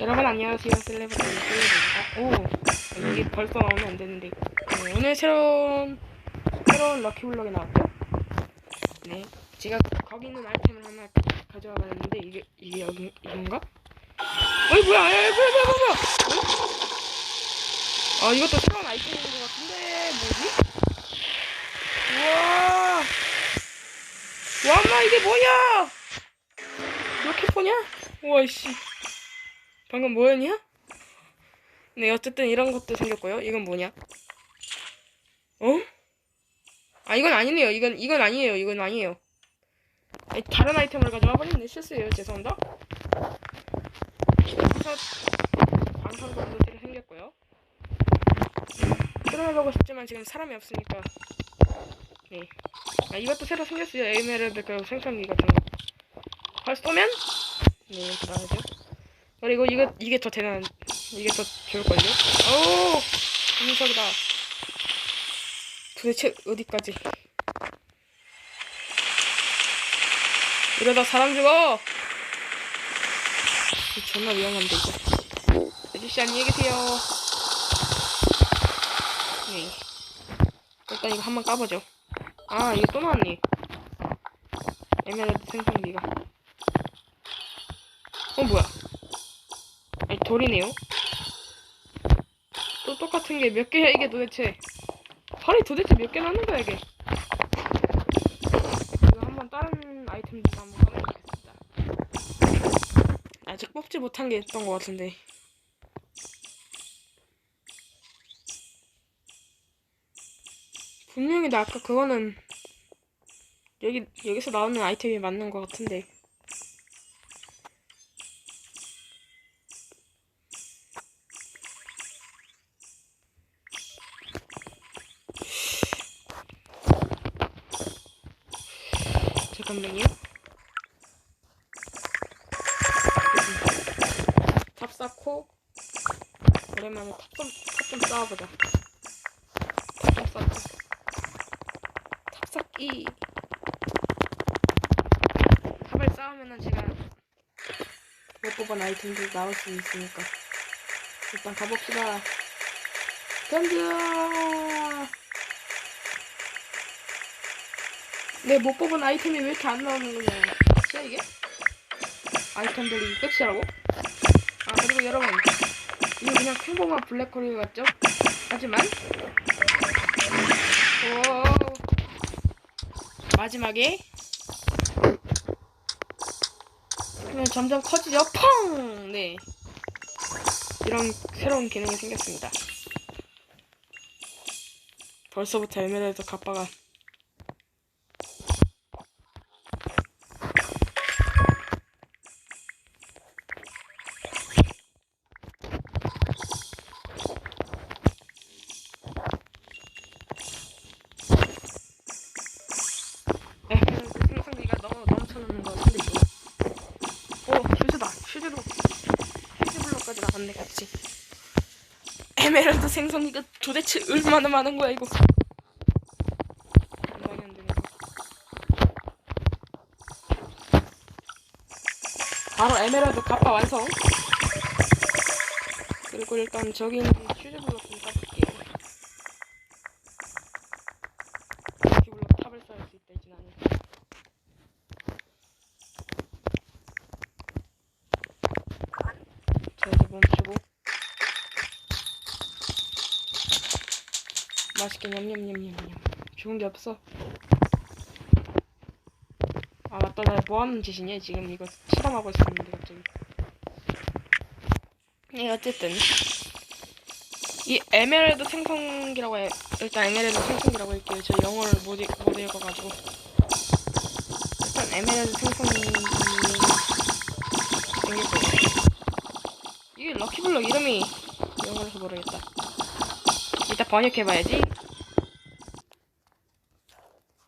여러분 안녕하세요. 셀레브리 셀레브입니다 오 여기 벌써 나오면 안 되는데. 네, 오늘 새로운 새로운 럭키블럭이 나왔죠? 네 제가 거기 있는 아이템을 하나 가져와 봤는데 이게 이게 여기 이건가? 어이 뭐야 에 뭐야 뭐야 뭐야 뭐야. 어? 아 이것도 새로운 아이템인 것 같은데 뭐지? 우와. 와 엄마 이게 뭐냐? 이렇게 보냐? 우와 씨 방금 뭐였냐? 네, 어쨌든 이런 것도 생겼고요. 이건 뭐냐? 어? 아, 이건 아니네요. 이건, 이건 아니에요. 이건 아니에요. 아니, 다른 아이템을 가져와 버렸네. 실수예요. 죄송합니다. 그래서 방탄복도 새로 생겼고요. 끌어내보고 싶지만 지금 사람이 없으니까. 네. 아, 이것도 새로 생겼어요. 에메랄드 그 생성기 같은 거. 활 쏘면? 네, 나오죠. 그리고 이거 이게 더 대단 이게 더 좋을걸요? 오 인석이다. 도대체 어디까지? 이러다 사람 죽어. 이거 존나 위험한데 이거. 아저씨 안녕히 계세요. 네. 일단 이거 한번 까보죠. 아 이거 또 나왔네. 에메랄드 생성기가. 어 뭐야? 돌이네요. 또 똑같은 게 몇 개야 이게 도대체? 팔이 도대체 몇 개 나는 거야 이게? 이거 한번 다른 아이템도 한번 꺼내보겠습니다. 아직 뽑지 못한 게 있던 것 같은데. 분명히 나 아까 그거는 여기 여기서 나오는 아이템이 맞는 것 같은데. 잠깐만요. 탑 쌓고 오랜만에 탑좀 탑좀 쌓아보자. 탑좀 쌓고 탑 쌓기. 탑을 쌓으면은 제가 못 뽑은 아이템들 나올 수 있으니까 일단 가봅시다. 던져. 내 못 뽑은 아이템이 왜 이렇게 안 나오는 거냐? 끝이야 이게? 아이템들이 끝이라고? 아 그리고 여러분 이거 그냥 평범한 블랙홀 같죠? 하지만 오 마지막에 그냥 점점 커지죠? 펑! 네 이런 새로운 기능이 생겼습니다. 벌써부터 에메랄드 갑바가 블록까지 나갔네 같이. 에메랄드 생성기가 도대체 얼마나 많은 거야 이거? 말이 안 되네 바로 에메랄드 갑바 완성. 그리고 일단 저기 있는 슈즈 블록 좀 자 이제 멈추고. 맛있게 냠냠냠냠냠. 좋은 게 없어. 아 맞다. 나 뭐하는 짓이냐? 지금 이거 실험하고 있었는데 갑자기. 네 어쨌든. 이 에메랄드 생성기라고 해 일단 에메랄드 생성기라고 할게요. 저 영어를 못, 읽, 못 읽어가지고. 일단 에메랄드 생성기 생겼고요 이게 럭키블럭 이름이 영어라서 모르겠다. 이따 번역해봐야지.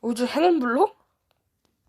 우주 행운블록?